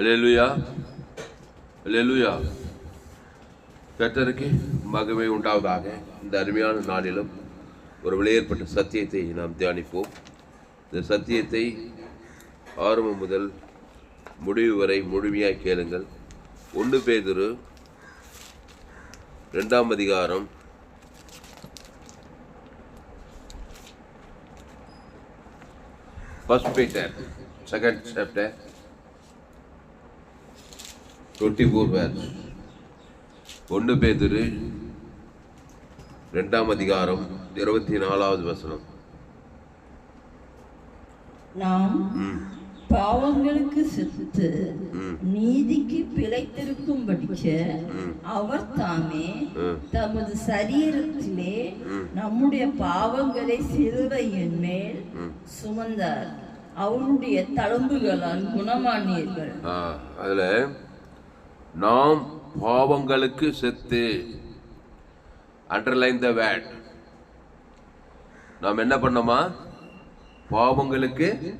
அல்லேலூயா அல்லேலூயா கர்த்தருக்கு மகிமை உண்டாவதாக இந்த அருமையான நாளிலும் ஒரு விலையேற்பட்ட சத்தியத்தை நாம் தியானிப்போம். இந்த சத்தியத்தை ஆரம்பம் முதல் முடிவு வரை முழுமையாக கேளுங்கள். ஒன்று பேதுரு ரெண்டாம் அதிகாரம். First Peter second chapter four verse ஒன்று பேதுரு ரெண்டாம் அதிகாரம் இருபத்தி நாலாவது வசனம். நாம் பாவங்களுக்கு செத்து நீதிக்கு பிழைத்திருக்கும் அவர் தாமே தமது சரீரத்திலே நம்முடைய பாவங்களை சிலுவையின் மேல் சுமந்தார். அவருடைய தழும்புகளால் குணமானீர்கள். அதில் நாம் பாவங்களுக்கு செத்து. அண்டர்லைன் த வேட் நாம் என்ன பண்ணோமா? பாவங்களுக்கு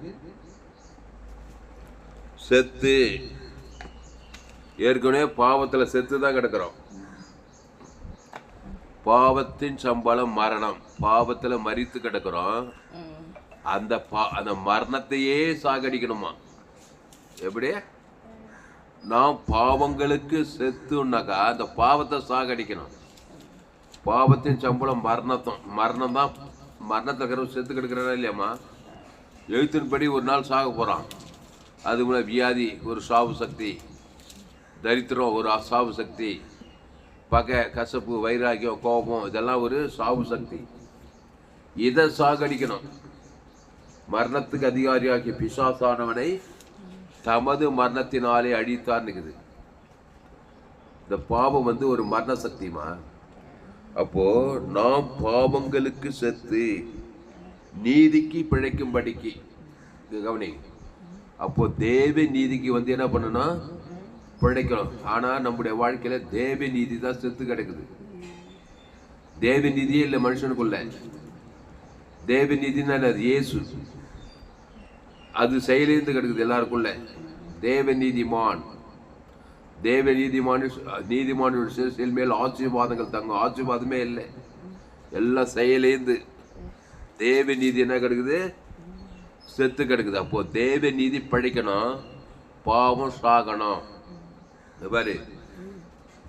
செத்து. ஏற்கனவே பாவத்தில் செத்து தான் கிடக்கிறோம். பாவத்தின் சம்பளம் மரணம். பாவத்தில் மரித்து கிடக்கிறோம். அந்த பா அந்த மரணத்தையே சாகடிக்கணுமா? எப்படி? நாம் பாவங்களுக்கு செத்துனாக்கா அந்த பாவத்தை சாகடிக்கணும். பாவத்தின் சம்பளம் மரணத்தம். மரணம் தான் மரணத்தை இருக்கிற செத்து கிடக்கிறா இல்லையாம்மா? எழுத்தின்படி ஒரு நாள் சாக போகிறான் அது மூலம் வியாதி ஒரு சாவு சக்தி தரித்திரம் ஒரு சாவு சக்தி பகை கசப்பு வைராக்கியம் கோபம் இதெல்லாம் ஒரு சாவு சக்தி. இதை சாகடிக்கணும். மரணத்துக்கு அதிகாரியாகிய பிசாசானவனை தமது மரணத்தினாலே அழித்தார்னுக்குது இந்த பாவம் வந்து ஒரு மரண சக்திமா அப்போ நாம் பாவங்களுக்கு செத்து நீதிக்கு பிழைக்கும்படிக்கு. படிக்கு கவனி. அப்போ தேவ நீதிக்கு வந்து என்ன பண்ணணும் பிழைக்கணும். ஆனால் நம்முடைய வாழ்க்கையில தேவ நீதி தான் செத்து கிடக்குது. தேவ நீதியே இல்லை மனுஷனுக்குள்ள. தேவ நீதினா அது இயேசு. அது செயலிருந்து கிடக்குது எல்லாருக்குள்ள. தேவ நீதிமான் தேவ நீதிமான் நீதிமான சில் மேல் ஆசீர்வாதங்கள் தங்க ஆசீர்வாதமே இல்லை. எல்லாம் செயலேந்து. தேவ நீதி என்ன கிடக்குது? செத்து கிடக்குது. அப்போது தேவ நீதி பழிக்கணும் பாவம் சாகணும் இந்த மாதிரி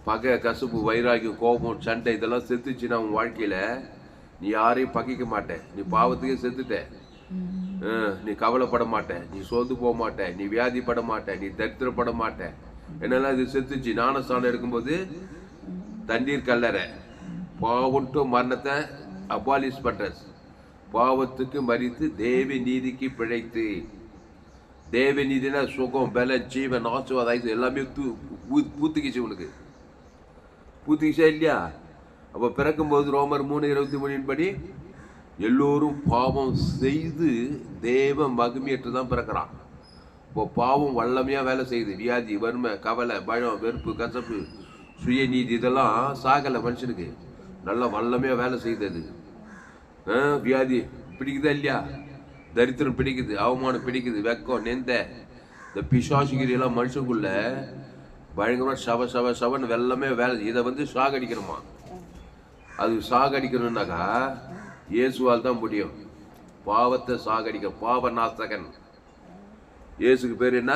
பகை கசுப்பு வைராகியம் கோபம் சண்டை இதெல்லாம் செத்துச்சுன்னா உன் வாழ்க்கையில் நீ யாரையும் பகைக்க மாட்டேன். நீ பாவத்துக்கே செத்துட்ட. நீ கவலைப்பட மாட்ட நீ சோர்ந்து போக மாட்ட நீ வியாதிப்பட மாட்ட நீ தரித்திரப்பட மாட்ட என்னெல்லாம் இது செத்துச்சு? ஞானஸ்தானம் இருக்கும்போது தண்ணீர் கல்லறை. பாவட்டும் மரணத்தை அபாலிஷ் பண்றது பாவத்துக்கு மறித்து தேவி நீதிக்கு பிழைத்து. தேவி நீதினா சுகம் பலம் ஜீவன் ஆசுவாதாயம் எல்லாமே தூ பூத்துக்கிச்சு உனக்கு பூத்துக்கிச்சா இல்லையா? அப்போ பிறக்கும்போது ரோமர் மூணு இருபத்தி மூணின் படி எல்லோரும் பாவம் செய்து தேவ மகிமையற்று தான் பிறக்கிறான். இப்போ பாவம் வல்லமையாக வேலை செய்யுது. வியாதி வறுமை கவலை பயம் வெறுப்பு கசப்பு சுயநீதி இதெல்லாம் சாகலை மனுஷனுக்கு. நல்லா வல்லமையாக வேலை செய்யுது அது. ஆ, வியாதி பிடிக்குதா இல்லையா? தரித்திரம் பிடிக்குது அவமானம் பிடிக்குது வெக்கம் நெந்த இந்த பிசாசுகிரியெல்லாம் மனுஷனுக்குள்ள பயங்கரமாக சவ சவ சவன் வெள்ளமே வேலை இதை வந்து சாகடிக்கணுமா? அது சாகடிக்கணும்னாக்கா இயேசுவால் தான் முடியும். பாவத்தை சாகடிக்க பாவ நாசகன். இயேசுக்கு பேர் என்ன?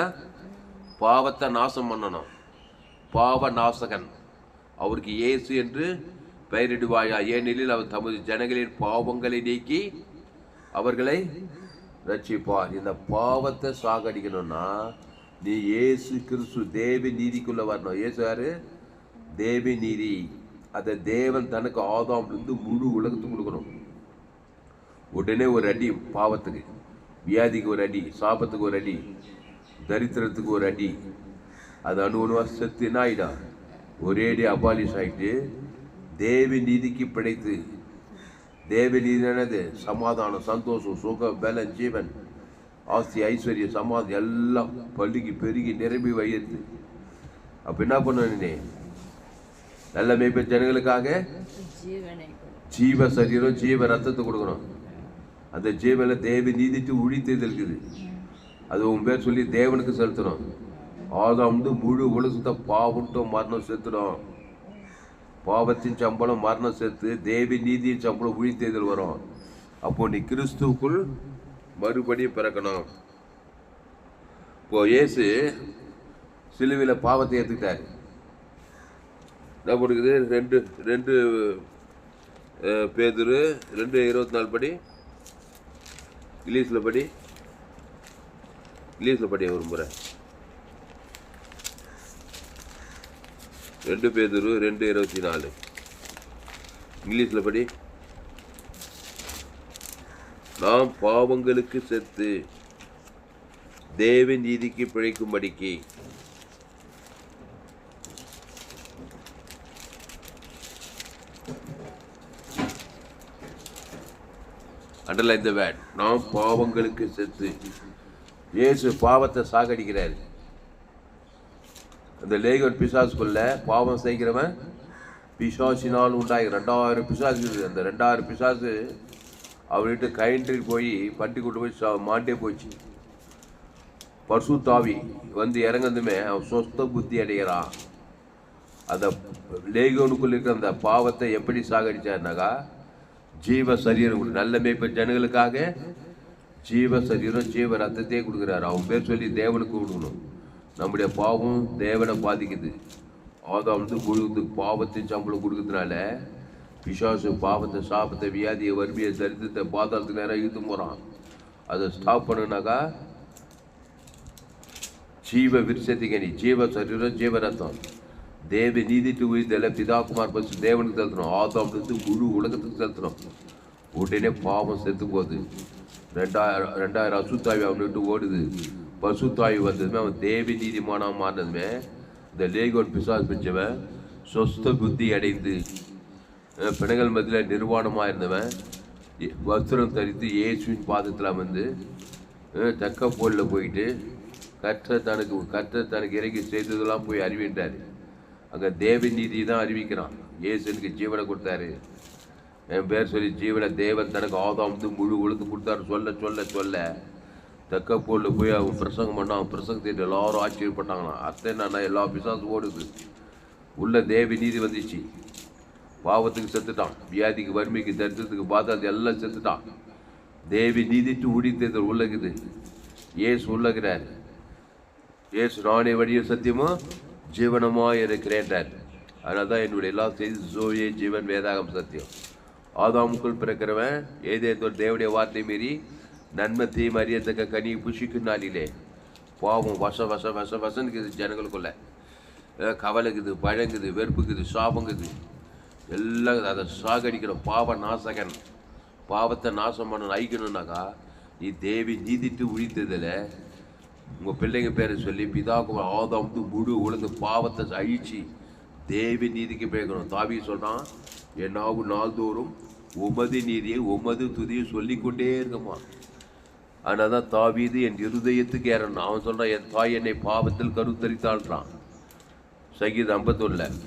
பாவத்தை நாசம் பண்ணணும். பாவ நாசகன். அவருக்கு இயேசு என்று பெயரிடுவாயா? ஏனெனில் அவர் தமது ஜனங்களின் பாவங்களை நீக்கி அவர்களை ரட்சிப்பார் இந்த பாவத்தை சாகடிக்கணும்னா நீ இயேசு கிறிஸ்து தேவி நீதிக்குள்ள வரணும். இயேசு யாரு? தேவி நீதி. அதை தேவன் தனக்கு ஆதாம்லேருந்து முழு உலகத்துக்கு கொடுக்கணும். உடனே ஒரு அடி பாவத்துக்கு வியாதிக்கு ஒரு அடி சாபத்துக்கு ஒரு அடி தரித்திரத்துக்கு ஒரு அடி. அது அணு அணுவா செத்து என்ன ஆயிடா ஒரே அடி அபாலிஷ் ஆயிட்டு தேவி நீதிக்கு பிழைத்து தேவ நீதி என்னது? சமாதானம் சந்தோஷம் சுகம் பலம் ஜீவன் ஆஸ்தி ஐஸ்வர்யம் சமாதானம் எல்லாம் பள்ளிக்கு பெருகி நிரம்பி வயிறுது. அப்ப என்ன பண்ணணும் நீ நல்ல மேய்ப்ப ஜனங்களுக்காக ஜீவ சரீரம் ஜீவ ரத்தத்தை கொடுக்கணும். அந்த ஜீவனை தேவி நீதித்து உழித்தது இருக்குது அது உன் பேர் சொல்லி தேவனுக்கு செலுத்தணும். ஆதாம்ந்து முழு உலகத்தை பாவட்டும் மரணம் செத்துடும் பாவத்தின் சம்பளம் மரணம் சேர்த்து தேவி நீதியின் சம்பளம் உழித்தேதல் வரும். அப்போ நீ கிறிஸ்துவுக்குள் மறுபடியும் பிறக்கணும். இப்போ இயேசு சிலுவையில் பாவத்தை ஏற்றுக்கிட்டாரு என்ன கொடுக்குது ரெண்டு ரெண்டு அஹ், பேதுரு ரெண்டு இருபத்தி நாலு படி இங்கிலீஷில் படி இங்கிலீஷில் படி ஒரு முறை ரெண்டு பேதூர் ரெண்டு இருபத்தி நாலு. இங்கிலீஷில் படி நாம் பாவங்களுக்கு செத்து தேவ நீதிக்கு பிழைக்கும்படிக்கு அண்டர்லைன் த வேட் நாம் பாவங்களுக்கு செத்து. இயேசு பாவத்தை சாகடிக்கிறார். அந்த லேகன் பிசாசுக்குள்ள பாவம் செய்கிறவன் பிசாசினால் உண்டாகி ரெண்டாயிரம் பிசாசு இருக்குது. அந்த ரெண்டாயிரம் பிசாசு அவர்கிட்ட கயின்று போய் பட்டி கொண்டு போய் சா- மாண்டே போச்சு. பர்சு தாவி வந்து இறங்குனதுமே அவன் சொஸ்த புத்தி அடைகிறான். அந்த லேகோனுக்குள்ள இருக்கிற அந்த பாவத்தை எப்படி சாகடிச்சாருனாக்கா ஜீவ சரீரம் கொடு- நல்ல மேய்ப்ப ஜனங்களுக்காக ஜீவ சரீரம் ஜீவ ரத்தத்தையே கொடுக்குறாரு. அவன் பேர் சொல்லி தேவனுக்கு கொடுக்கணும் நம்முடைய பாவம் தேவனை பாதிக்குது. ஆதாம் வந்து முழுவது பாவத்தின் சம்பளம் கொடுக்கறதுனால பிசாசு பாவத்தை சாபத்தை வியாதியை வறுமையை தரித்திரத்தை பாதாளத்துக்கு நேரம் இழுத்து போகிறான் அதை ஸ்டாப் பண்ணுனாக்கா ஜீவ விருசத்திகனி ஜீவ சரீரம் ஜீவ ரத்தம். தேவ நீதிட்டு உயிர்த்தல பிதாகுமார் பசு தேவனுக்கு செலுத்துறோம் ஆதாம் இருந்து குழு உலகத்துக்கு செலுத்தணும். உடனே பாவம் செத்து போகுது ரெண்டாயிரம் ரெண்டாயிரம் அசுத்தாவி அவனை விட்டு ஓடுது. பசுத்தாவி வந்ததுமே அவன் தேவி நீதிமானம் மாறினதுமே இந்த லேகோன் பிசாஸ் பிடிச்சவன் சொஸ்த புத்தி அடைந்து பிணங்கள் மத்தியில் நிர்வாணமாக இருந்தவன். வஸ்திரம் தரித்து இயேசுவின் பாதத்தில் வந்து தக்க போலில் போயிட்டு கற்ற தனக்கு கற்ற தனக்கு இறங்கி செய்ததெல்லாம் போய் அறிவின்றார். அங்கே தேவ நீதி தான் அறிவிக்கிறான். ஏசு எனக்கு ஜீவனை கொடுத்தாரு. என் பேர் சொல்லி ஜீவனை தேவன் தனக்கு ஆதாம் முழு உழுத்து கொடுத்தாரு சொல்ல சொல்ல சொல்ல தக்க போல போய் அவன் பிரசங்கம் பண்ணான் அவன் பிரசங்கத்தை எல்லாரும் ஆச்சரியப்பட்டாங்களாம் அத்தை என்னன்னா எல்லா பிசாசும் ஓடுது. உள்ள தேவி நீதி வந்துச்சு. பாவத்துக்கு செத்துட்டான். வியாதிக்கு வறுமைக்கு தரித்திரத்துக்கு பாதாளத்து எல்லாம் செத்துட்டான். தேவி நீதிட்டு உடித்தது உள்ளகுது ஏசு உள்ளகிறார். ஏசு நானே வழியும் சத்தியமும் ஜீவனமாக இருக்கிறேன்றார். அதனால தான் என்னுடைய எல்லா செய்தி ஜோயே ஜீவன் வேதாகம் சத்தியம். ஆதாமுக்குள் பிறக்கிறவன் ஏதேதோ தேவடைய வார்த்தை மீறி நன்மை தீமை அறியத்தக்க கனி புஷிக்கும் நாளிலே. பாவம் வச வச வச வசனுக்குது ஜனங்களுக்குள்ள. கவலைக்குது பழங்குது வெறுப்புக்குது சாபங்குது எல்லாம் அதை சாகடிக்கணும். பாவ நாசகன். பாவத்தை நாசம் பண்ணணும் ஐக்கணும்னாக்கா நீ தேவி நீதிட்டு உழித்ததில் உங்கள் பிள்ளைங்க பேரை சொல்லி பிதாக்கு ஆதாம் முழு உளுந்து பாவத்தை அழிச்சு தேவி நீதிக்கு பேக்கணும் தாவி சொல்கிறான் என்னாகும் நாள்தோறும் உமது நீதியை உமது துதியை சொல்லிக்கொண்டே இருக்குமா? ஆனால் தான் தாவீது என் இருதயத்துக்கு ஏறணும். அவன் சொல்கிறான் என் தாய் என்னை பாவத்தில் கருத்தரித்தாள்றான் சங்கீதம் ஐம்பத்தொன்னில்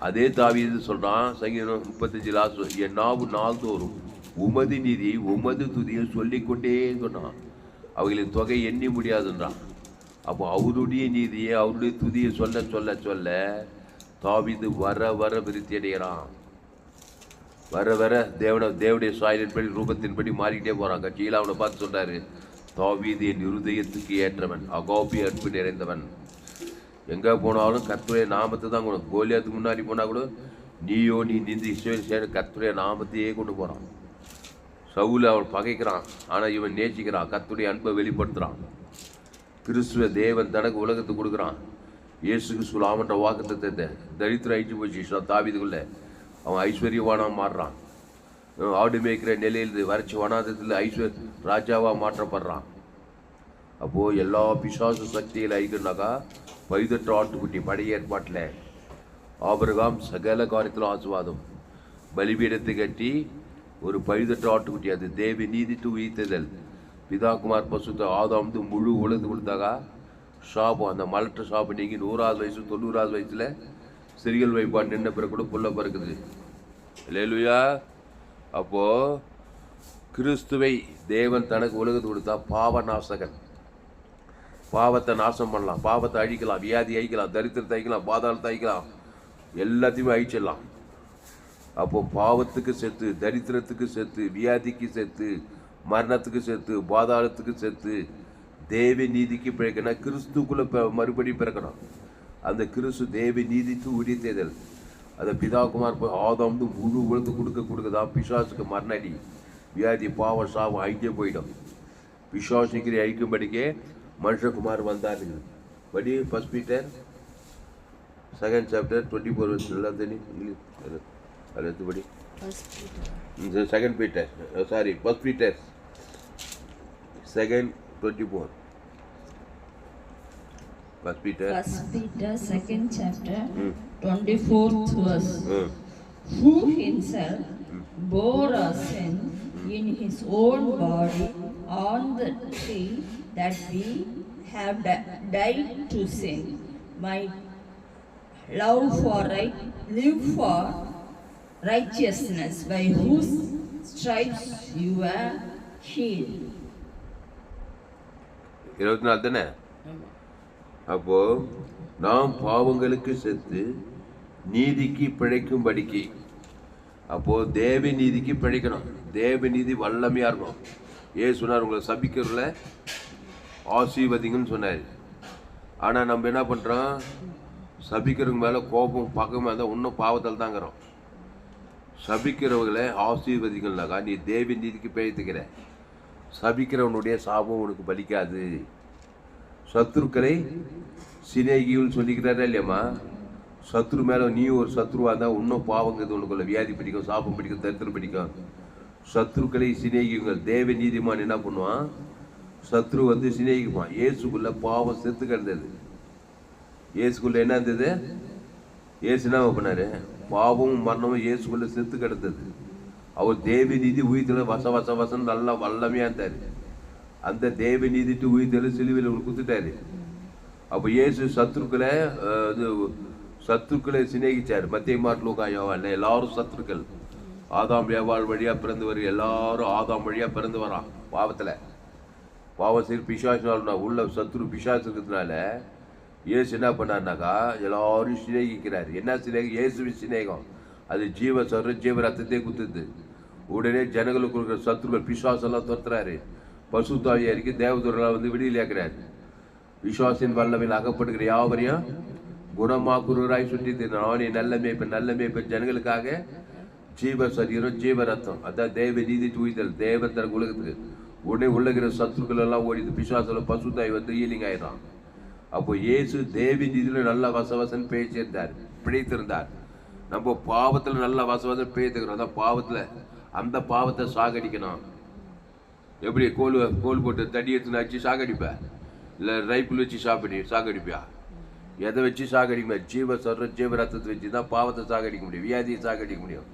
அதே தாவீது சொல்கிறான் சங்கீதம் முப்பத்தஞ்சு லாஸ்ட் என் நாவு நாள்தோறும் உமது நீதியை உமது துதியை சொல்லிக்கொண்டே சொன்னான் அவைகளின் தொகை எண்ணி முடியாதுன்றான். அப்போ அவருடைய நீதியை அவருடைய துதியை சொல்ல சொல்ல சொல்ல தாவிது வர வர விருத்தி அடைகிறான். வர வர தேவன தேவடைய சாயலின்படி ரூபத்தின்படி மாறிக்கிட்டே போகிறான் கட்சியில் அவனை பார்த்து சொல்கிறாரு தாவீது என் இருதயத்துக்கு ஏற்றவன் அகோபி அன்பு நிறைந்தவன். எங்கே போனாலும் கத்துடைய நாமத்தை தான் கொண்டு கோலியாத்துக்கு முன்னாடி போனால் கூட நீயோ நீ நிந்தி இஸ்ரவேல் சேர நாமத்தையே கொண்டு போகிறான் சவுல அவன் பகைக்கிறான். ஆனால் இவன் நேசிக்கிறான். கத்துடைய அன்பை வெளிப்படுத்துகிறான் கிறிஸ்துவ தேவன் தனக்கு உலகத்துக்கு கொடுக்குறான். இயேசுக்கு சுலாமன்ற வாக்குத்தத்தை தரித்திரம் அழிச்சு போச்சு. தாவிதுக்குள்ள அவன் ஐஸ்வர்யவானாக மாறுறான். ஆடு மேய்க்கிற நிலையில் வறட்சி வனாதத்தில் ஐஸ்வர் ராஜாவாக மாற்றப்படுறான். அப்போது எல்லா பிசாசு சக்தியில் ஐக்குனாக்கா பைதற்ற ஆட்டுக்குட்டி பழைய ஏற்பாட்டில். ஆபிரகாம் சகல காரியத்தில் ஆசுவாதம் பலிபீடத்தை கட்டி ஒரு பழுதற்ற ஆட்டுக்குட்டி அது தேவி நீதிட்டு உயிர்த்ததல் பிதாகுமார் பசுத்த ஆதாம் முழு உலகத்து கொடுத்தாக்கா ஷாபம் அந்த மலட்ட ஷாப்பு நீங்கள் நூறாவது வயசு தொண்ணூறாவது வயசில் சிறியல் வைப்பான் நின்ன பிறகு கூட புள்ள பிறக்குது. இல்லையா அப்போது கிறிஸ்துவை தேவன் தனக்கு உலகத்து கொடுத்தா பாவநாசகன் பாவத்தை நாசம் பண்ணலாம். பாவத்தை அழிக்கலாம். வியாதி அழிக்கலாம். தரித்திரத்தை அழிக்கலாம். பாதாளத்தை அழிக்கலாம். எல்லாத்தையுமே அழிச்சிடலாம். அப்போ பாவத்துக்கு செத்து தரித்திரத்துக்கு செத்து வியாதிக்கு செத்து மரணத்துக்கு செத்து பாதாளத்துக்கு செத்து தேவ நீதிக்கு பிழைக்கணும். கிறிஸ்துக்குள்ளே மறுபடி பிறக்கணும். அந்த கிறிஸ்து தேவ நீதிக்கு உரிய தேதல் அந்த பிதாகுமார் போய் ஆதாம்னு முழு உழுந்து கொடுக்க கொடுக்கதான் பிசாசுக்கு மரணடி வியாதி பாவம் சாவம் அழிஞ்சே போயிடும். பிசாசிக்கிற அழிக்கும்படிக்கே மனுஷகுமார் வந்தார் படி first Peter second chapter twenty four வருஷம் நல்லா தெரியும். English The body. First Peter, The second Peter. Oh, sorry, first Peter. Second 24. First Peter. First Peter, second chapter, mm. 24th verse. Mm. Who himself mm. bore our sin mm. in his own body on the tree that we have died to sin, might love for right, live for righteousness, by whose stripes you were healed. இருபத்தி நாலு தானே? அப்போ நாம் பாவங்களுக்கு செத்து நீதிக்கு பிழைக்கும் படிக்கு அப்போ தேவ நீதிக்கு பிழைக்கணும். தேவ நீதி வல்லமையா இருக்கும் ஏ சொன்னார் உங்களை சபிக்கிறதுல ஆசீர்வதிங்கன்னு சொன்னார். ஆனால் நம்ம என்ன பண்றோம்? சபிக்கிறவங்க மேலே கோபம் பக்கமாக இருந்தால் இன்னும் பாவத்தில் தாங்கிறோம். சபிக்கிறவங்களை ஆசீர்வதிகள்னாக்கா நீ தேவி நீதிக்கு பிழைத்துக்கிற. சபிக்கிறவனுடைய சாபம் உனக்கு பலிக்காது. சத்ருக்களை சிநேகிகள் சொல்லிக்கிறாரா இல்லையம்மா? சத்ரு மேலே நீ ஒரு சத்ருவா இருந்தால் இன்னும் பாவங்கிறது உனக்குள்ள வியாதி பிடிக்கும் சாபம் பிடிக்கும் தரித்திரம் பிடிக்கும். சத்ருக்களை சிநேகிங்கள் தேவ நீதிமான் என்ன பண்ணுவான்? சத்ரு வந்து சிநேகிக்குவான் இயேசுக்குள்ள பாவம் செத்து கிடந்தது இயேசுக்குள்ள என்ன இருந்தது? இயேசு என்ன பண்ணாரு? பாவமும் மரணமும் இயேசுக்குள்ள செத்து கிடந்தது. அவர் தேவி நீதி உயிர்த்தல வச வச வசம் நல்லா வல்லமையா இருந்தார். அந்த தேவி நீதிட்டு உயிர்த்தல சிலுவையில் அவர் குத்துட்டாரு. அப்போ இயேசு சத்துருக்களை இது சத்துருக்களை சிநேகிச்சார். மத்திய மாட்டிலூக்கா யோவான் எல்லாரும் சத்துருக்கள். ஆதாம் வியாபார் வழியாக பிறந்து வரும் எல்லாரும் ஆதாம் வழியாக பிறந்து வரான் பாவத்தில். பாவம் சரி பிசாசினால் உள்ள சத்துரு பிசாசு இருக்கிறதுனால இயேசு என்ன பண்ணார்னாக்கா எல்லாரும் சிநேகிக்கிறார். என்ன சிநேகம் இயேசுவின் சிநேகம். அது ஜீவ சொல்ற ஜீவ ரத்தத்தை குத்துது. உடனே ஜனங்களுக்கு இருக்கிற சத்துருக்கள் பிசுவாசெல்லாம் துரத்துறாரு. பசுத்தாவியா இருக்கு தேவதூரெல்லாம் வந்து விடுதலையாக்குறாரு விசுவாசின் வல்லமையில் அகப்படுகிற யாவரையும் குணமாக்குறாய் சுற்றி நானே நல்ல மேய்ப்பு நல்ல மேய்ப்பு ஜனங்களுக்காக ஜீவ சரீரம் ஜீவ ரத்தம். அதான் தேவ நீதி தூய்தல். தேவன் தர உலகத்துக்கு. உடனே உள்ளகிற சத்துருக்கள் எல்லாம் ஓடிது பிசாசுல பசுத்தாய் வந்து ஈலிங் ஆயிடும் அப்போ இயேசு தேவி நிதியில் நல்ல வசவசன் பேசியிருந்தார் பிழைத்திருந்தார். நம்ம பாவத்தில் நல்ல வசவசன் பேசிக்கிறோம் அந்த பாவத்தில் அந்த பாவத்தை சாகடிக்கணும். எப்படி கோல் கோல் போட்டு தடி எடுத்துன்னு வச்சு சாகடிப்பேன் இல்லை ரைப்பிள் வச்சு சாப்பிடி சாகடிப்பியா? எதை வச்சு சாகடிக்க ஜீவ சொல்ற ஜீவ ரத்தத்தை வச்சு தான் பாவத்தை சாகடிக்க முடியும். வியாதியை சாகடிக்க முடியும்.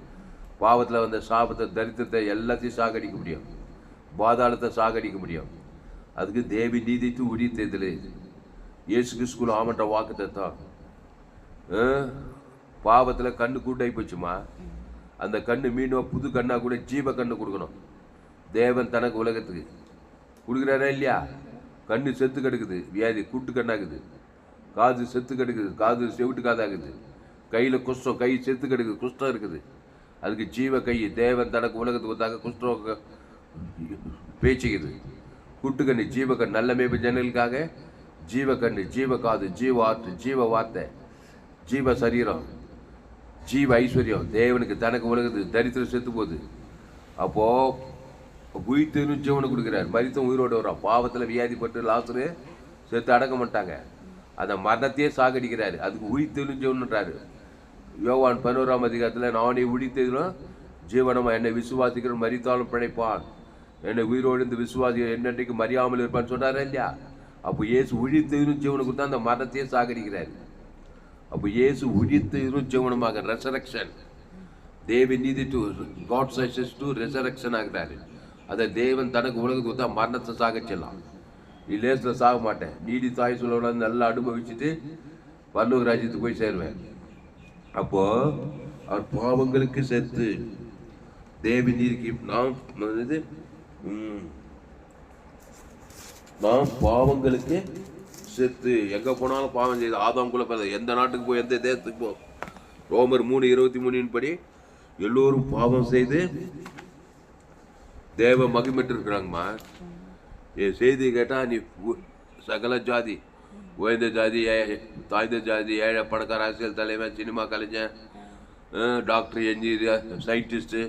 பாவத்தில் வந்த சாபத்தை தரித்திரத்தை எல்லாத்தையும் சாகடிக்க முடியும். பாதாளத்தை சாகடிக்க முடியும். அதுக்கு தேவி நீதிக்கு உரிய தேர்தல் இயேசு கிறிஸ்துக்குள்ள ஆமட்ட வாக்கு தான் பாவத்தில் கண்ணு கூட்டாகி போச்சுமா? அந்த கண்ணு மீண்டும் புது கண்ணாக கூட ஜீவ கண்ணு கொடுக்கணும். தேவன் தனக்கு உலகத்துக்கு. கொடுக்குறாரா இல்லையா? கண்ணு செத்து கிடக்குது. வியாதி கூட்டு கண்ணாகுது காது செத்து கிடக்குது. காது செவிட்டு காதாகுது கையில் குஷ்டம் கை செத்து கிடக்குது. குஷ்டம் இருக்குது. அதுக்கு ஜீவ கை. தேவன் தனக்கு உலகத்துக்கு வந்தாங்க குஷ்டம் பேச்சுக்குது. கூட்டுக்கண்ணு ஜீவக்கண் நல்ல மேய்ப்பு ஜன்னலுக்காக ஜீவக்கண்ணு ஜீவ காது ஜீவ ஆற்று ஜீவ வார்த்தை ஜீவ சரீரம் ஜீவ ஐஸ்வர்யம் தேவனுக்கு தனக்கு உலகத்துக்கு தரித்திரம் செத்து போகுது அப்போது உயிர்த்தனும் ஜீவனை கொடுக்குறாரு. மரித்தம் உயிரோடு வரும் பாவத்தில் வியாதிப்பட்டு லாசரு செத்து அடக்க மாட்டாங்க. அந்த மரணத்தையே சாகடிக்கிறாரு. அதுக்கு உயிர்த்தனும் ஜீவன்ன்றாரு யோவான் பதினோராம் அதிகாரத்தில் நானே உழித்ததிலும் ஜீவனமாக என்னை விசுவாசிக்கிற மரித்தாலும் பிழைப்பான். என்னை உயிரோடு இந்த விசுவாசி என்னன்றைக்கு மறியாமல் இருப்பான்னு சொன்னாரா இல்லையா? அப்போ இயேசு உழித்ததிலும் ஜீவனுக்கு கொடுத்தா அந்த மரணத்தையே சாகரிக்கிறார் அப்போ இயேசு உழித்ததிலும் ஜீவனமாக ரெசரக்ஷன் தேவி நீதி டு காட் சஜஸ் டு ரெசரக்ஷன் ஆகிறாரு. அதை தேவன் தனக்கு உலகத்துக்கு கொடுத்தா மரணத்தை சாகச்சிடலாம் நீ லேசில் சாக மாட்டேன். நீடி தாய் சொல்ல நல்லா அனுபவிச்சுட்டு வல்லூர் ராஜ்யத்துக்கு போய் சேருவேன். அப்போ அவர் பாவங்களுக்கு செத்து தேவி நீதிக்கு நாம் இது ம், நாம் பாவங்களுக்கு செத்து. எங்கே போனாலும் பாவம் செய்து ஆதாம்குள்ள பிறந்த எந்த நாட்டுக்கு போய் எந்த தேசத்துக்கு போ. ரோமர் மூணு இருபத்தி மூணின் படி எல்லோரும் பாவம் செய்து தேவ மகிமிட்டு இருக்கிறாங்கம்மா என் செய்தி கேட்டால் நீ சகல ஜாதி உயர்ந்த ஜாதி ஏ- ஜாதி ஏழை பணக்கார அரசியல் தலைவன் சினிமா கலைஞன் டாக்டர் என்ஜினியர் சயின்டிஸ்ட்டு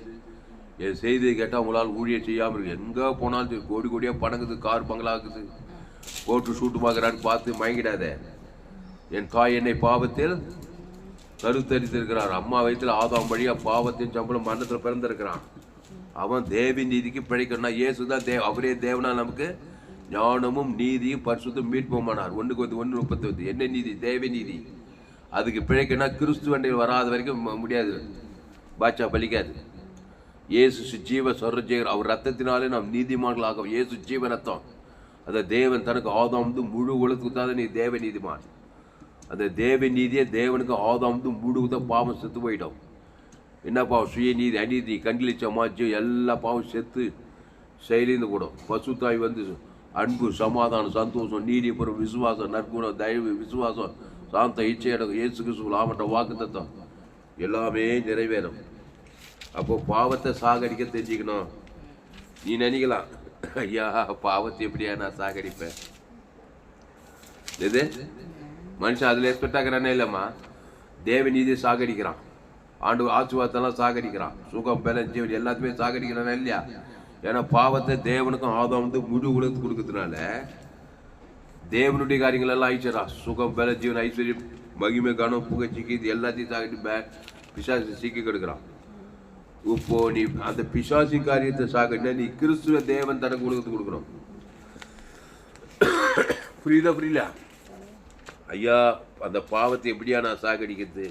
என் செய்தியை கேட்டால் உங்களால் ஊழியர் செய்யாமல் இருக்கு. எங்கே போனாலும் சரி, கோடி கோடியாக பணங்குது கார் பங்களாக்குது. போட்டு ஷூட்டு பார்க்குறான்னு பார்த்து மயங்கிடாத. என் தாய் என்னை பாவத்தில் கருத்தரித்திருக்கிறார். அம்மா வயிற்றில் ஆதாம் வழியாக பாவத்தின் சம்பளம் மரணத்தில் பிறந்திருக்கிறான். அவன் தேவி நீதிக்கு பிழைக்கணும்னா இயேசு தான் தே அவரே தேவனா நமக்கு ஞானமும் நீதியும் பரிசுத்தும் மீட்போமானார் ஒன்றுக்கு வந்து ஒன்று முப்பத்தி ஒன்று. என்ன நீதி? தேவ நீதி. அதுக்கு பிழைக்கணும்னா கிறிஸ்துவண்டையில் வராத வரைக்கும் முடியாது. பாட்சா பலிக்காது. இயேசு சு- ஜீவ அவர் ரத்தத்தினாலே நாம் நீதிமான்களாக இயேசு ஜீவ ரத்தம். அந்த தேவன் தனக்கு ஆதாம் வந்து முழு உலகத்துக்கு தான் நீ தேவ நீதிமான். அந்த தேவ நீதியே தேவனுக்கு ஆதாம் வந்து முழுவத பாவம் செத்து போயிடும். என்ன பாவம் சுய நீதி அநீதி கண்டிலி சமாஜம் எல்லா பாவம் செத்து செயலிந்து கூடும் பசுத்தாய் வந்து அன்பு சமாதானம் சந்தோஷம் நீதி புறம் விசுவாசம் நற்குணம் தயவு விசுவாசம் சாந்த இச்சையடக்கம் இயேசு கிறிஸ்துவ ஆமட்ட வாக்கு தத்தம். எல்லாமே நிறைவேறும். அப்போ பாவத்தை சாகடிக்க தெரிஞ்சுக்கணும். நீ நினைக்கலாம். ஐயா பாவத்தை எப்படியா நான் சாகடிப்பேன்? எது மனுஷன் அதில் எக்ஸ்பெக்ட் ஆகிறானே இல்லைம்மா. தேவ நீதியை சாகடிக்கிறான். ஆண்டு ஆசுவாத்தெல்லாம் சாகடிக்கிறான். சுகம் பலன் ஜீவன் எல்லாத்தையுமே சாகடிக்கிறானா இல்லையா? ஏன்னா பாவத்தை தேவனுக்கும் ஆதம் வந்து முழு உலகத்து கொடுக்கறதுனால தேவனுடைய காரியங்கள் எல்லாம் ஆயிடுச்சுடா. சுகம் பல ஜீவன் ஐஸ்வர்யம் மகிமை கனம் புகழ்ச்சிக்கு இது எல்லாத்தையும் சாகடி பே பிசாசு சிக்கி கெடுக்கிறான். இப்போ நீ அந்த பிசாசி காரியத்தை சாகிட்ட நீ கிறிஸ்துவ தேவன் தனக்கு உலகத்துக்கு கொடுக்குறோம் புரியுதா புரியல? ஐயா அந்த பாவத்தை எப்படியா நான் சாகடிக்கிறது?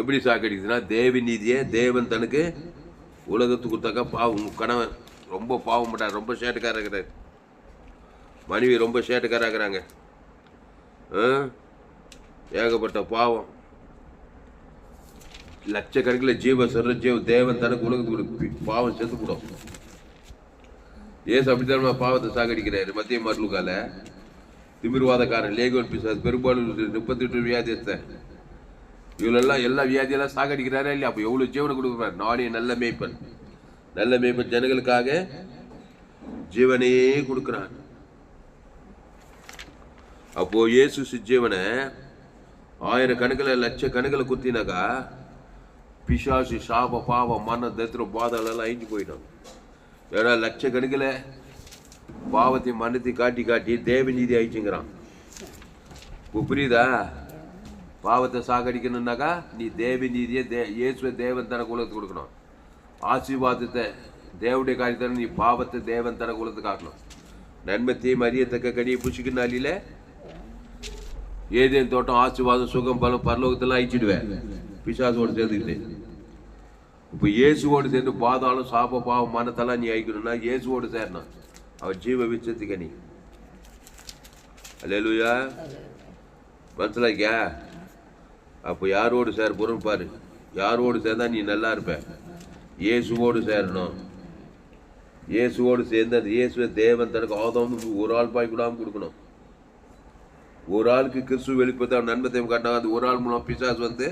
எப்படி சாகடிக்குதுன்னா தேவி நீதியை தேவன் தனக்கு உலகத்துக்கு கொடுத்தாக்கா பாவம். கணவன் ரொம்ப பாவம் பண்றாரு ரொம்ப சேட்டுக்காரர் இருக்கிறார். மனைவி ரொம்ப சேட்டுக்காராக இருக்கிறாங்க. ஏகப்பட்ட பாவம். லட்சக்கணக்கில் ஜீவ சொல்ற ஜீவ தேவன் தனக்கு உலகத்துக்கு பாவம் செத்து கூடும் ஏசு அப்படித்தான் பாவத்தை சாகடிக்கிறாரு. மத்திய மருளுக்கால திமிர்வாதக்காரன் லேகோன் பிசாஸ் பெரும்பாலும் முப்பத்தி எட்டு வியாதியஸ்தன். இவளெல்லாம் எல்லா வியாதியெல்லாம் சாகடிக்கிறாரா இல்லையா? அப்போ எவ்வளோ ஜீவனை கொடுக்குறாரு நானே நல்ல மேய்ப்பன். நல்ல மேய்ப்பன் ஜனங்களுக்காக ஜீவனையே கொடுக்குறான். அப்போது இயேசு ஜீவனை ஆயிரம் கணக்கில் லட்ச கணக்கில் குத்தினாக்கா பிசாசு சாப பாவம் மன தத்திரம் பாதாளெல்லாம் அழிஞ்சு போயிடும். ஏன்னா லட்சக்கணக்கில் பாவத்தை மனத்தை காட்டி காட்டி தேவநீதி நீதி இப்போ புரியுதா? பாவத்தை சாகடிக்கணும்னாக்கா நீ தேவநீதியை தே இயேசுவை தேவன் தன குலத்துக்கு கொடுக்கணும். ஆசீர்வாதத்தை தேவனுடைய காரியத்தை நீ பாவத்தை தேவன் தன குலத்துக்கு காட்டணும். நன்மை தீமை அறியத்தக்க கனியை புஷிக்கு நாளில ஏதேன் தோட்டம் ஆசீர்வாதம் சுகம் பலம் பரலோகத்தெல்லாம் அழிச்சிடுவேன். பிசாசோடு சேர்ந்துக்கிட்டு இப்போ இயேசுவோடு சேர்ந்து பாதாளம் சாப பாவம் மனத்தெல்லாம் நீ அழிக்கணும்னா இயேசுவோடு சேரணும். அவர் ஜீவ விச்சத்துக்க நீ. அல்லேலூயா. மனசிலாக்கியா அப்போ யாரோடு சேர போகிறோம் பாரு. யாரோடு சேர்ந்தா நீ நல்லா இருப்ப. இயேசுவோடு சேரணும். இயேசுவோடு சேர்ந்து அந்த இயேசுவை தேவன் தனக்கு ஆதம் ஒரு ஆள் பாய் கூடாமல் கொடுக்கணும். ஒரு ஆளுக்கு கிறிஸ்துவ வெளிப்படுத்த நன்மை தேவை காட்டினாங்க. அந்த ஒரு ஆள் மூலம் பிசாஸ் வந்து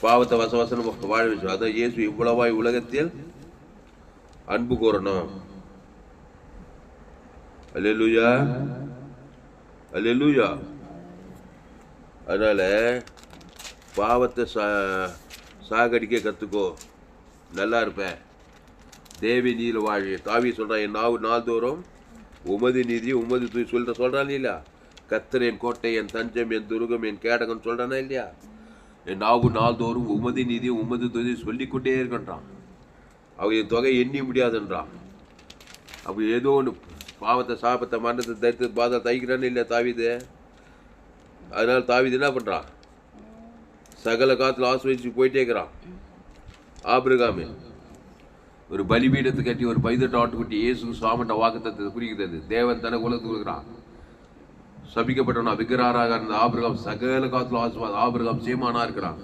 பாவத்தை வசவசனம் வாழ வச்சு அதான் இயேசு இவ்வளவாய் உலகத்தில் அன்பு கூறணும். அல்லேலூயா. அல்லேலூயா. அதனால பாவத்தை சா சாகடிக்க கற்றுக்கோ நல்லா இருப்பேன். தேவி நீதியில் வாழி. தாவி சொல்கிறான் என் நாவு நாள்தோறும் உமது நீதி உமது தூய் சொல்லிட்டு சொல்கிறான் இல்லையா? கத்தர் என் கோட்டை என் தஞ்சம் என் துருகம் என் கேடகம் சொல்கிறானா இல்லையா? என் நாவு நாள்தோறும் உமது நிதி உமது துதி சொல்லிக்கொண்டே இருக்கின்றான். அவன் என் தொகை எண்ணி முடியாதுன்றான். அப்போ ஏதோ ஒன்று பாவத்தை சாபத்தை மரணத்தை தரித்து பாதை தைக்கிறான்னு இல்லை தாவிது? அதனால் தாவிது என்ன பண்ணுறான் சகல காத்தில் ஆஸ்வதிச்சு போயிட்டே இருக்கிறான். ஆபிரகாமே ஒரு பலிபீடத்தை கட்டி ஒரு பைதட்ட ஆட்டுக்குட்டி இயேசு சுவாமண்ட வாக்குத்தத்தை குறிக்கிறது தேவன் தன குலத்துக்கு கொடுக்குறான். சபிக்கப்பட்டவனா விக்கிராராக இருந்த ஆபிரகம் சகல காத்துல ஆசிர்வாதம் ஆபிரகம் சேமானா இருக்கிறான்.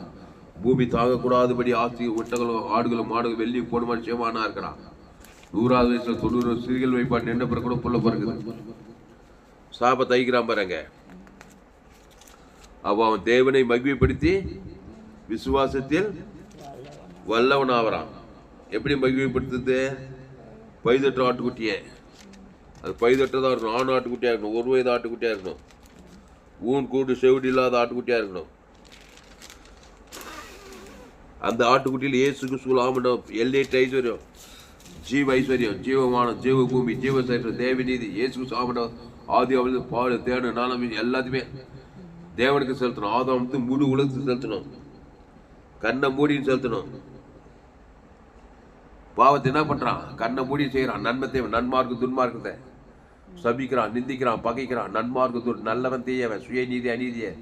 பூமி தாங்கக்கூடாதபடி ஆஸ்தி ஒட்டகளும் ஆடுகளும் மாடுகளும் வெள்ளி போடுமாறு சேமானா இருக்கிறான். நூறாவது வயசுல தொண்ணூறு சிறுகள் வைப்பாடு நின்ற பிறகு கூட புள்ள பிறகுது சாப தைக்கிறான் பாருங்க. அவன் அவன் தேவனை மகிமைப்படுத்தி விசுவாசத்தில் வல்லவன் ஆவறான் எப்படி மகிமைப்படுத்துது பைதட்டு ஆட்டுக்குட்டியே. அது பைதட்டதாக இருக்கணும். ஆண் ஆட்டுக்குட்டியாக இருக்கணும். ஒரு வயது ஆட்டுக்குட்டியாக இருக்கணும். ஊன் கூண்டு செவடி இல்லாத ஆட்டுக்குட்டியாக இருக்கணும். அந்த ஆட்டுக்குட்டியில் ஏசுக்கு சுலாமண்டம் ஆமண்டம் எல்லையற்ற ஐஸ்வர்யம் ஜீவ ஐஸ்வர்யம் ஜீவமானம் ஜீவ பூமி ஜீவ சைற்றம் தேவநீதி இயேசு சாமண்டம் ஆதி அவளுக்கு பாடு தேடு நாளம் எல்லாத்தையுமே தேவனுக்கு செலுத்தணும். ஆதாமத்து முழு உலகத்துக்கு செலுத்தணும். கண்ணை மூடின்னு செலுத்தணும். பாவத்தை என்ன பண்றான்? கண்ணை மூடி செய்யறான். நன்மத்தை நன்மார்க்கு துன்மார்க்கத்தை. சபிக்கிறான் நிந்திக்கிறான் பகைக்கிறான். நன்மார்க்கத்தூர் நல்லவன் தீயவன் சுயநீதி அநீதியை.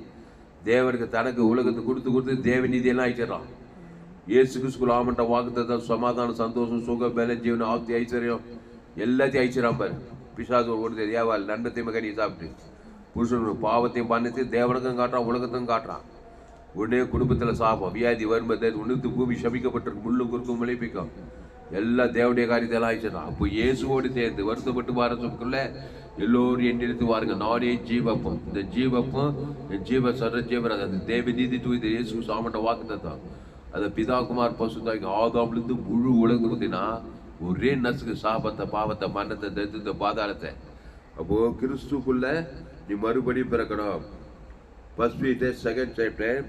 தேவனுக்கு தனக்கு உலகத்தை கொடுத்து கொடுத்து தேவ நீதியெல்லாம் ஆயிடுறான் ஏசு கிறிஸ்துக்குள் ஆமண்ட வாக்குத்தத்தம் சமாதானம் சந்தோஷம் சுகம் பல ஜீவனம் ஆப்தி ஐஸ்வர்யம் எல்லாத்தையும் ஐச்சிராம் பாரு. பிசாசு ஒரு தேவால் நன்மத்தை மகனி சாப்பிட்டு புருஷன் பாவத்தையும் பண்ணிட்டு தேவனுக்கும் காட்டுறான் உலகத்தையும் காட்டுறான். உடனே குடும்பத்தில் சாபம் வியாதி வறுமை உணர்த்து பூமி சபிக்கப்பட்டிருக்கு முள்ளும் குறுக்கும் முளைப்பிக்கும். எல்லா தேவடைய காரியத்தெல்லாம் ஆயிடுச்சுதான் அப்போ இயேசுவோடு சேர்ந்து வருத்தப்பட்டு வாரத்துக்குள்ள எல்லோரும் எண்ணெடுத்து வாருங்க. நானே ஜீவப்பம் இந்த ஜீவப்பம் என் ஜீவ சர ஜீவன் அந்த தேவ நீதி தூய்து இயேசு சாமண்ட வாக்கு தான் அதை பிதாகுமார் பசுதாய்க்கு ஆதாம்லேருந்து முழு உலகம் ஒரே நசுக்கு சாபத்தை பாவத்தை மரணத்தை தரித்திரத்தை பாதாளத்தை. அப்போ கிறிஸ்துக்குள்ள நீ மறுபடியும் பிறக்கணும். First Peter second chapter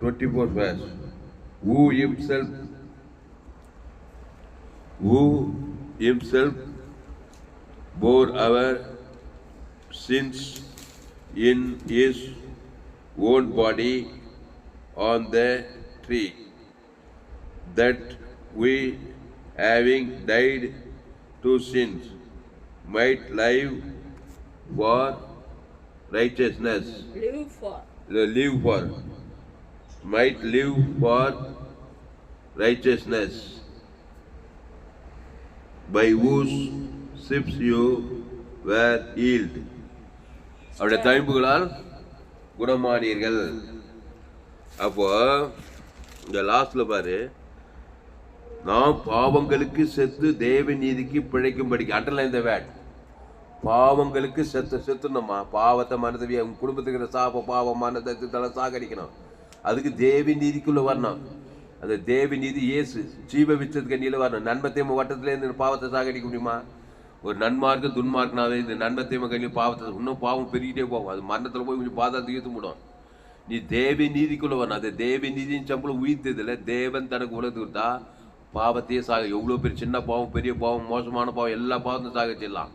twenty four verse who himself who himself bore our sins in his own body on the tree that we having died to sins might live for righteousness. Live for. live for. Might live for righteousness by whose ships you were healed. அவருடைய தயம்புகளால் குணமானீர்கள். அப்போ இந்த லாஸ்ட்ல பாரு. நாம் பாவங்களுக்கு செத்து தேவ நீதிக்கு பிழைக்கும்படிக்கு அண்டர்லைன் இந்த வேட் பாவங்களுக்கு செத்து செத்துனோமா பாவத்தை மனதவி உங்க குடும்பத்துக்கு சாப பாவம் மனதை தலை சாகடிக்கணும். அதுக்கு தேவி நீதிக்குள்ள வரணும். அந்த தேவி நீதி இயேசு ஜீவ விச்சத்துக்கு கண்ணியில் வரணும் நன்மத்தேம வட்டத்திலேருந்து பாவத்தை சாகடிக்க முடியுமா? ஒரு நன்மார்க்கு துன்மார்க்கனாவே இந்த நன்மத்தையும் கண்ணியில் பாவத்தை இன்னும் பாவம் பெருகிட்டே போகும். அது மரணத்தில் போய் கொஞ்சம் பாதத்தை ஏற்று முடியும் நீ தேவி நீதிக்குள்ளே வரணும். அது தேவி நீதியின் சம்பளம் உயிர்த்ததுல தேவன் தனக்கு உலகத்து கொடுத்தா பாவத்தையே சாக எவ்வளோ பெரிய சின்ன பாவம் பெரிய பாவம் மோசமான பாவம் எல்லா பாவத்தையும் சாகச்சிடலாம்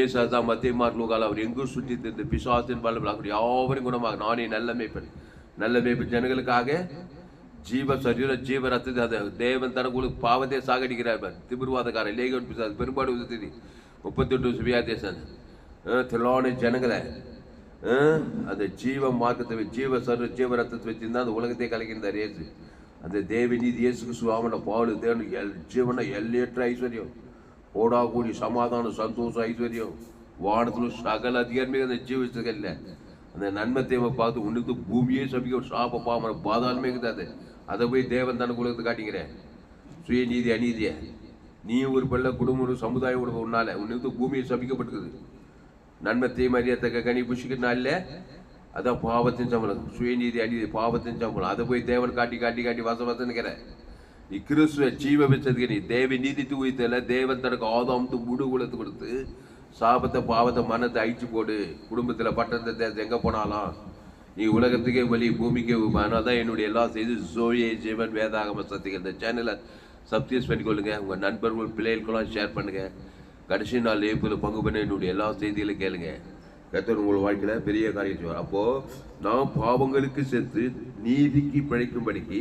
ஏசு அதான் மத்திய மார்க்கால் அவர் எங்கும் சுற்றி திருந்து பிசாசின் பலம் அப்படி யாவரையும் குணமாக நானே நல்ல மேய்ப்பன். நல்ல மேய்ப்பு ஜனங்களுக்காக ஜீவ சரீர ஜீவ ரத்தத்தை தேவன் தனக்குழு பாவத்தை சாகடிக்கிறார். பார் திமிர்வாதக்காரன் லேகன் பிசாஸ் பெரும்பாடு உதவி முப்பத்தெட்டு சுவியாதேசன். திலான ஜனங்களை. அந்த ஜீவ மார்க்கத்தை ஜீவ சரீர ஜீவ ரத்தத்தை வச்சிருந்தா அந்த உலகத்தை கலக்கின்றார் இயேசு. அந்த தேவி நீதி இயேசுக்கு சுவாமன பாலு தேவன் எல் ஜீவன எல்லையற்ற ஐஸ்வர்யம். ஓடா கூடி சமாதானம் சந்தோஷம் ஐஸ்வர்யம். வானத்தில் சகல அதிகாரமே அந்த ஜீவிச்சதில்ல அந்த நன்மை தேவை பார்த்து உனக்கு பூமியே சபிக்க ஒரு சாப பாமர பாதாளமே இருக்குது அது. அதை போய் தேவன் தனக்கு உலகத்தை காட்டிக்கிறேன் சுயநீதி அநீதியை. நீ ஒரு பிள்ளை குடும்பம் ஒரு சமுதாயம் ஒரு உன்னால. உன்னுக்கு பூமியை சபிக்கப்பட்டிருக்குது. நன்மை தீமறியத்தக்க கனி புஷிக்கிறனால அதான் பாவத்தின் சம்பளம். சுயநீதி அநீதி பாவத்தின் சம்பளம். அதை போய் தேவன் காட்டி காட்டி காட்டி வச வசனுக்கிற நீ கிறிஸ்துவ ஜீவ வச்சதுக்கு நீ தேவ நீதி தூயத்தில் தேவன் தனக்கு ஆதாமத்து முடு குலத்து கொடுத்து சாபத்தை பாவத்தை மனத்தை அழிச்சு போடு. குடும்பத்தில் பட்டத்தை எங்கே போனாலும் நீ உலகத்துக்கே வழி பூமிக்கே அதனால தான் என்னுடைய எல்லா செய்தி. ஜோயே ஜீவன் வேதாகம சத்திகள் இந்த சேனலை சப்ஸ்கிரைப் பண்ணிக்கொள்ளுங்கள் உங்கள் நண்பர்கள் பிள்ளைகளுக்கெல்லாம் ஷேர் பண்ணுங்கள் கடைசி நாள் ஏப்பில் பங்கு பண்ண என்னுடைய எல்லா செய்திகளும் கேளுங்க. கர்த்தர் உங்கள் வாழ்க்கையில் பெரிய காரியம் செய்வார். அப்போது நாம் பாவங்களுக்கு செத்து நீதிக்கு பிழைக்கும்படிக்கு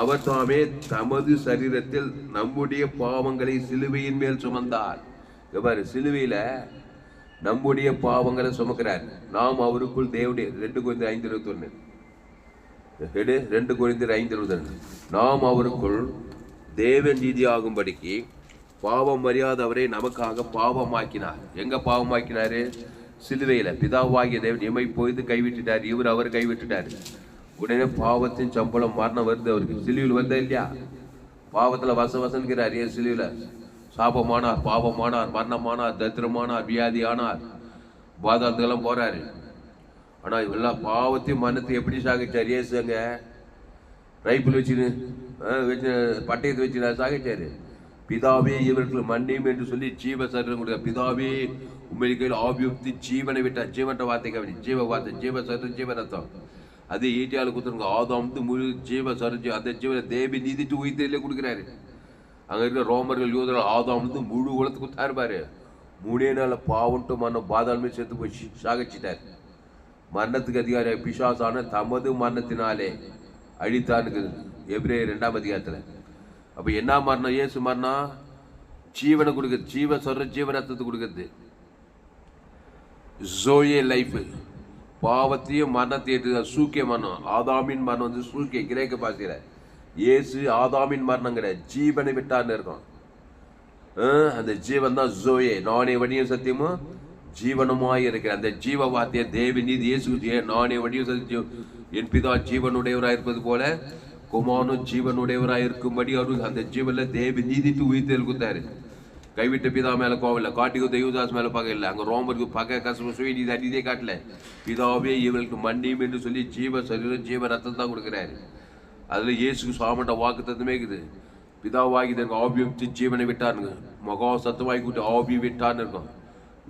அவர் தாமே தமது சரீரத்தில் நம்முடைய பாவங்களை சிலுவையின் மேல் சுமந்தார். இங்க சிலுவையில் நம்முடைய பாவங்களை சுமக்கிறார். நாம் அவருக்குள் தேவடைய ரெண்டு குழந்தை ஐந்து இருபத்தி ஒன்று ரெண்டு குழந்தை ஐந்து இருபத்தி ஒன்று நாம் அவருக்குள் தேவன் நீதி ஆகும்படிக்கு பாவம் அறியாதவரை நமக்காக பாவமாக்கினார். எங்க பாவமாக்கினாரு? சிலுவையில. பிதாவாகிய தேவன் எம்மை போய்து கைவிட்டுட்டார். இவர் அவர் கைவிட்டுட்டார். உடனே பாவத்தின் சம்பளம் மரணம் வருது அவருக்கு. சிலுவில் வந்தா இல்லையா? பாவத்தில் வச வசன்கிறார். ஏன் சிலுவில் சாபமானார் பாவமானார் மரணமானார் தரித்திரமானார் வியாதியானார். பாதாளத்துக்கெல்லாம் போகிறாரு ஆனால் இவெல்லாம் பாவத்தையும் மரணத்தையும் எப்படி சாகிச்சார்? ஏசுங்க ரைபிள் வச்சுன்னு ஆ, வச்சு பட்டயத்தை வச்சு நான் சாகிச்சாரு. பிதாவே இவர்கள் மன்னியும் என்று சொல்லி ஜீவ சரீரம் கொடுக்க பிதாவே உண்மையை கையில் ஆபியுக்தி ஜீவனை விட்டார். ஜீவன்ற வார்த்தை கவனி ஜீவ வார்த்தை ஜீவ சரீரம் ஜீவ ரத்தம். அது ஈட்டியால் கொடுத்துருங்க. ஆதாம் முழு ஜீவ சரீரம் அந்த ஜீவனை தேவி நீதிட்டு உயிர்த்திலே கொடுக்குறாரு. அங்கே இருக்கிற ரோமர்கள் யூதர்கள் ஆதாம் வந்து முழு உலகத்துக்கு தாருப்பாரு மூணே நாள் பாவன்ட்டு மன்ன பாதாளமே சேர்த்து போய் சாகச்சிட்டார். மரணத்துக்கு அதிகாரி பிசாசான தமது மரணத்தினாலே அழித்தானுக்கு எப்ரே ரெண்டாம் அதிகாரத்தில். அப்போ என்ன மரணம்? ஏசு மரணம்? ஜீவனை கொடுக்குறது. ஜீவ சொல்ற ஜீவ ரத்தத்தை கொடுக்குறது. ஜோயே லைஃப் பாவத்தையும் மரணத்தையும் சூக்கிய மரணம். ஆதாமின் மரணம் வந்து சூக்கிய கிரேக்க பாசிக்கிறார் இயேசு ஆதாமின் மரணம் கிடையாது ஜீவனை விட்டான்னு இருக்கும் அந்த ஜீவன் தான் ஜோயே. நானே வழியும் சத்தியமும் ஜீவனமாக இருக்கிற அந்த ஜீவ வார்த்தையை தேவி நீதி இயேசு நானே வழியும் சத்தியம். என் பிதா ஜீவனுடையவராக இருப்பது போல குமாரனும் ஜீவனுடையவராக இருக்கும்படி அவரு அந்த ஜீவனில் தேவி நீதித்து உயிர்த்தல் குத்தாரு கைவிட்ட பிதா மேலே கோவம் இல்லை. காட்டிக்கு தெய்வதாஸ் மேலே பகை இல்லை. அங்கே ரோமருக்கு பகை கசம சுய நீதி அடிதே காட்டல. பிதாவே இவர்களுக்கு மன்னியும் என்று சொல்லி ஜீவ சரீரம் ஜீவ ரத்தம் தான் கொடுக்குறாரு. அதில் இயேசுக்கு சுவாமண்ட வாக்கு தத்துவமே இருக்குது. பிதாவாகி தனக்கு ஆபியத்து ஜீவனை விட்டாருங்க. மகா சத்துவாகி கூட்டி ஆபி விட்டான்னு இருக்கும்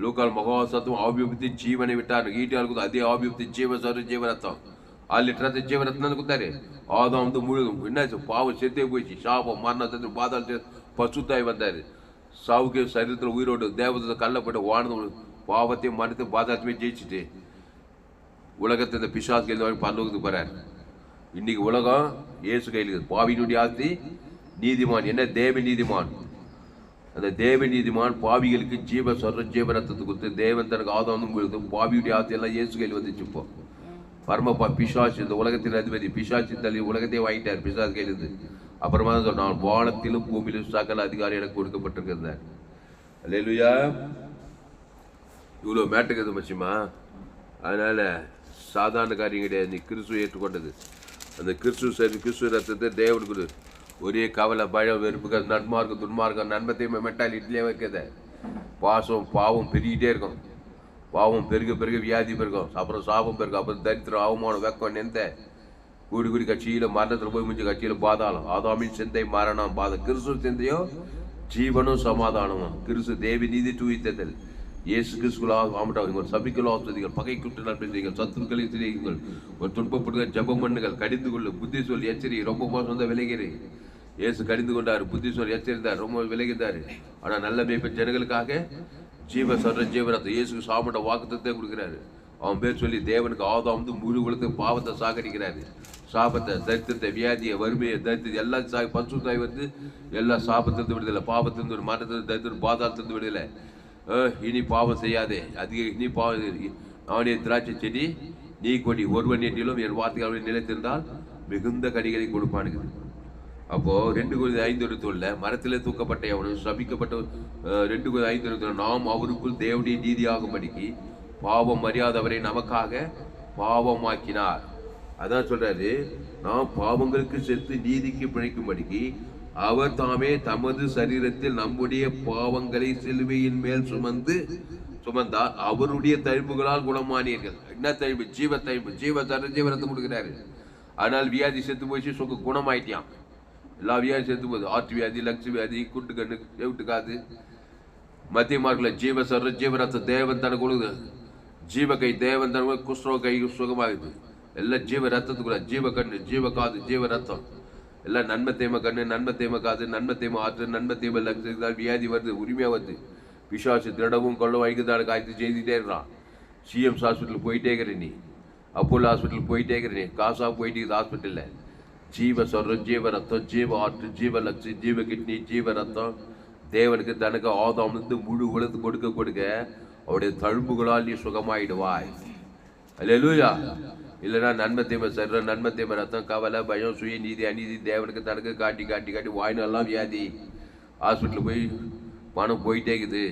லூக்கால் மகா சத்துவம் ஆபியத்து ஜீவனை விட்டாரு ஈட்டியால் கூட அதே ஆபியுக்தி ஜீவ சரு ஜீவரத்தம் ஆறு லிட்டர் ஜீவரத்னம் கொடுத்தாரு? ஆதாம் வந்து முழுதும் என்னாச்சு பாவம் செத்தே போயிடுச்சு. சாபம் மரணத்தை பாதாள பசுத்தாய் வந்தாரு. சாவுக்கு சரீரத்தில் உயிரோடு தேவதத்தை கல்லப்பட்டு வாழ்ந்து பாவத்தையும் மனத்தையும் பாதாளத்தையும் ஜெயிச்சுட்டு உலகத்தை இந்த பிசாசு கையில் வாங்கி பரலோகத்துக்கு போகிறார் இன்னைக்கு உலகம் இயேசு கையில் பாவியினுடைய ஆஸ்தி நீதிமான். என்ன? தேவ நீதிமான். அந்த தேவ நீதிமான் பாவிகளுக்கு ஜீவ சொல்ற ஜீவ ரத்தத்தை கொடுத்து தேவன் தனக்கு ஆதாரம் கொடுத்து பாவியுடைய ஆஸ்தி எல்லாம் இயேசு கையில் வந்துச்சு இப்போ. பரம பிசாசு இந்த உலகத்தின் அதிபதி பிசாசி தள்ளி உலகத்தையே வாங்கிட்டார் பிசாசு கையிலிருந்து அப்புறமா தான் சொன்னான் வானத்திலும் பூமியிலும் சகல அதிகாரி எனக்கு கொடுக்கப்பட்டிருக்கிறேன் அல்லேலூயா. இவ்வளோ மேட்டுக்குது மச்சிமா? அதனால சாதாரண காரியம் கிடையாது. நீ கிறிஸ்துவை ஏற்றுக்கொண்டது. அந்த கிறிஸ்துவ சரி கிறிஸ்துவ ரத்தத்தை தேவனுக்கு ஒரே கவலை பயம் வெறுப்புகள் நன்மார்க்கம் துன்மார்க்கம் நன்மத்தையுமே மெட்டாலிட்டிலே வைக்காத. பாசம் பாவம் பெருகிட்டே இருக்கும். பாவம் பெருக பெருக வியாதி பெருகும். அப்புறம் சாபம் பெருகும். அப்புறம் தரித்திரம் அவமானம் வெக்கம் நெந்த. கூடி கூடி கட்சியில் மரணத்தில் போய் முடிஞ்ச கட்சியில பாதாளம். ஆதாமின் சிந்தை மரணம் பாத கிறிஸ்துவ சிந்தையோ ஜீவனும் சமாதானமும். கிறிஸ்து தேவி நீதி தூய்த்தல் இயேசு கிறிஸ்துலாக ஆமட்டா உங்கள் சபிக்கல் ஆசிரியர்கள் பகை குற்ற நடப்பீர்கள் சத்துருக்களை சிரியுங்கள் ஒரு துன்பப்படுங்கள் ஜபம் பண்ணுங்கள். கடிந்து கொள்ளு. புத்தி சொல் எச்சரி ரொம்ப மோசம் தான் விலகிறேன் இயேசு கடிந்து கொண்டார். புத்தி சொல் எச்சரித்தார் ரொம்ப விலகித்தார் ஆனால் நல்ல மேய்ப்பன் ஜனங்களுக்காக ஜீவ சொல்ற ஜீவனத்தை இயேசுக்கு சாமட்ட வாக்குத்தத்தை கொடுக்குறாரு. அவன் பேர் சொல்லி தேவனுக்கு ஆதாம் வந்து முழு உலகத்துக்கு பாவத்தை சாகடிக்கிறாரு. சாபத்தை தரித்திரத்தை வியாதியை வறுமையை தரித்திரத்தை எல்லாம் சா பசுத்தாய் வந்து எல்லா சாபத்திலிருந்து விடுதலை பாவத்திலிருந்து ஒரு மரணத்திலிருந்து தரித்திரம் பாதாளத்திலிருந்து விடுதலை. இனி பாவம் செய்யாதே. அதிக இனி பாவம் நானே திராட்சை செடி நீ கொடி ஒருவன் எட்டிலும் என் வார்த்தைகள் நிலைத்திருந்தால் மிகுந்த கனிகளை கொடுப்பானுங்க. அப்போ ரெண்டு குதி ஐந்து எழுத்துள்ள மரத்தில் தூக்கப்பட்ட எவனும் சபிக்கப்பட்ட ரெண்டு குதி ஐந்து எழுத்துள்ள நாம் அவருக்குள் தேவனுடைய நீதியாகும்படிக்கு பாவம் அறியாதவரை நமக்காக பாவமாக்கினார். அதான் சொல்றாரு நாம் பாவங்களுக்கு செத்து நீதிக்கு பிழைக்கும்படிக்கு அவர் தாமே தமது சரீரத்தில் நம்முடைய பாவங்களை சிலுவையின் மேல் சுமந்து சுமந்தார். அவருடைய தழும்புகளால் குணமானீர்கள். என்ன தழும்பு? ஜீவ தழும்பு. ஜீவ தர ஜீவனத்தை கொடுக்கிறாரு. ஆனால் வியாதி செத்து போயிடுச்சு சுக குணமாயிட்டான் எல்லா வியாதி செத்து போகுது. ஆற்று வியாதி லக்ஷ வியாதி குட்டு கண்ணு செவிட்டு காது. மத்திய மார்க்கில் ஜீவ சர ஜீவரத்த தேவன் தனக்கு கொடுக்குது. ஜீவ கை தேவன் தனக்கு குஷ்ண கை சுகமாகுது. எல்லாம் ஜீவ ரத்தத்துக்குள்ள ஜீவ கண்ணு ஜீவ காது ஜீவ ரத்தம். எல்லாம் நன்மை தேம கண்ணு நன்மை தேம காது நன்மை தேம ஆற்று நன்மை தேம லட்சம் வியாதி வருது உரிமையா வருது. பிசாசு திருடவும் கொள்ளவும் ஐக்குதான காய்ச்சி செய்துட்டே இருக்கிறான் சிஎம்ஸ் ஹாஸ்பிட்டல் போயிட்டே இருக்கிற நீ. அப்போலோ ஹாஸ்பிட்டல் போயிட்டே இருக்கிற நீ. காசா போயிட்டு இருக்குது ஹாஸ்பிட்டலில். ஜீவ சொல்றோம் ஜீவ ரத்தம் ஜீவ ஆற்று ஜீவ லட்சம் ஜீவ கிட்னி ஜீவ ரத்தம். தேவனுக்கு தனக்கு ஆதாம் வந்து முழு உலகத்து கொடுக்க கொடுக்க அவருடைய தழும்புகளால் நீ சுகமாயிடுவாய். அல்லூயா இல்லைன்னா நன்மை தீமை சர்ற நன்மை தீமை ரத்தம் கவலை பயம் சுய நீதி அநீதி தேவனுக்கு தனக்கு காட்டி காட்டி காட்டி வாய்னெல்லாம் வியாதி. ஹாஸ்பிட்டலுக்கு போய் பணம் போயிட்டே இருக்குது.